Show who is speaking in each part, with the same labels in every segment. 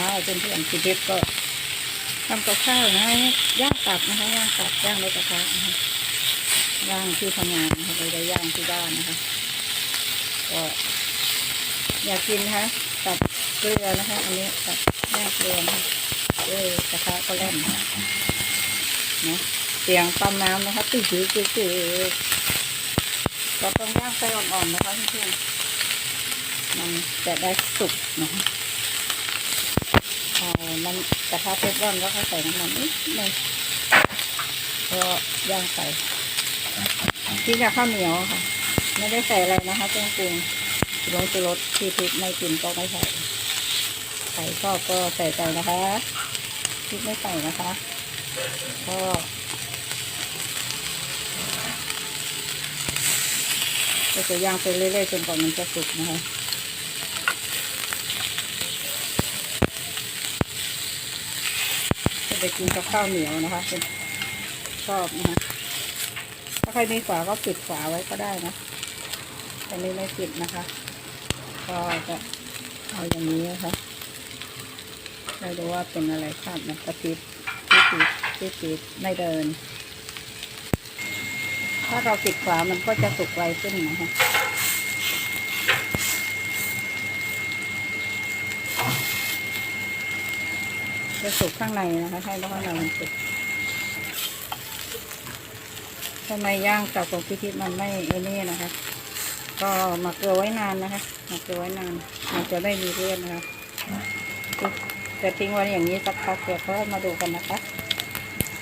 Speaker 1: อ้าวเพื่อนเพื่อนๆคุณเพชรก็ทำกับข้าวนะย่างตับนะคะย่างตับย่างในกระทะนะคะย่างที่ทำงานนะคะไปได้ย่างที่บ้านนะคะก็อยากกินนะคะตับเกลือนะคะ อันนี้ตับย่างเกลือนะคะด้วยกระทะก็แล่นนะคะนะเสียงปั๊มน้ำนะคะตื้อตื้อตื้อตื้อเราต้องย่างไฟอ่อนๆนะคะเพื่อนๆมันจะได้สุกนะคะเอามัน กระทะเทฟลอนแล้วก็ใส่น้ำมันนิดนึงก็ย่างใส่กินกับข้าวเหนียวค่ะ ไม่ได้ใส่อะไรนะคะเครื่องปรุงลงจุรสที่พริกไม่กินก็ไม่ใส่ใส่ชอบก็ใส่ใจนะคะพริกไม่ใส่นะคะ ก็ก็จะย่างไปเรื่อยๆจนกว่ามันจะสุกนะคะ จะ ไปกินกับข้าวเหนียวนะคะชอบนะคะถ้าใครมีฝาก็ปิดฝาไว้ก็ได้นะแต่นี้ไม่ปิดนะคะ ก็จะเอาอย่างนี้นะคะไม่รู้ว่าเป็นอะไรคาดนะกระพริบที่ปิดที่ปิดไม่เดิน ถ้าเราปิดฝามันก็จะสุกไวขึ้นนะคะ จะสุกข้างในนะคะให้ข้างในมันสุกทำไมย่างกับของพิธีมันไม่ไอ้นี่นะคะ ก็หมักเกลือไว้นานนะคะหมักเกลือไว้นาน มันจะไม่มีเลือดนะคะจะทิ้งไว้อย่างนี้สักพักเดี๋ยวเขามาดูกันนะคะ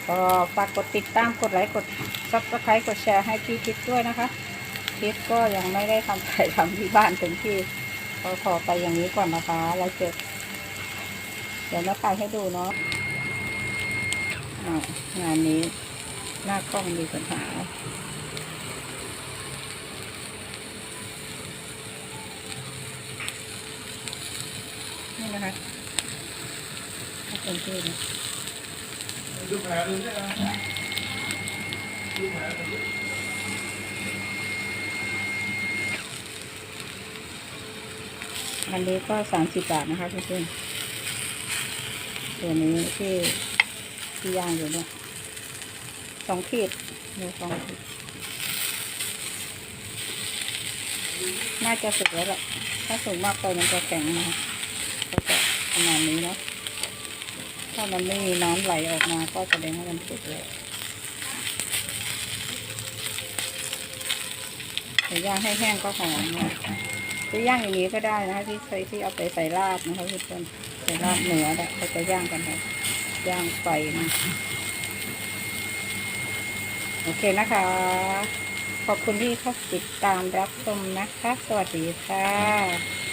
Speaker 1: ก็ฝากกดติดตามกดไลค์กดซับสไครต์กดแชร์ให้พี่พิษด้วยนะคะพิษก็ยังไม่ได้ทำถ่ายทำที่บ้านเต็มที่ก็ขอไปอย่างนี้ก่อนนะคะ แล้วเจอ เดี๋ยวมาไปให้ดูเนาะอ่างานนี้ หน้ากล้องมีปัญหานี่นะคะเป็นที่นะ
Speaker 2: ดูแผลดูใช่ไหมดูแผล
Speaker 1: อันนี้ก็สามสิบบาทนะคะเพื่อนๆ ตัวนี้ที่ที่ย่างอยู่เนี่ยสองขีดมีสองขีดน่าจะสุกแล้วแหละถ้าสุกมากไปมันจะแข็งนะคะก็จะประมาณนี้เนาะถ้ามันไม่มีน้ำไหลออกมาก็แสดงว่ามันสุกแล้วแต่ย่างให้แห้งก็หอมนะจะย่างอย่างนี้ก็ได้นะคะที่ใช้ที่เอาไปใส่ลาบนะคะทุกคน ใส่ลาบเนื้อแหละเขาจะย่างกันนะย่างไฟนะ โอเคนะคะ ขอบคุณที่เข้าติดตามรับชมนะคะ สวัสดีค่ะ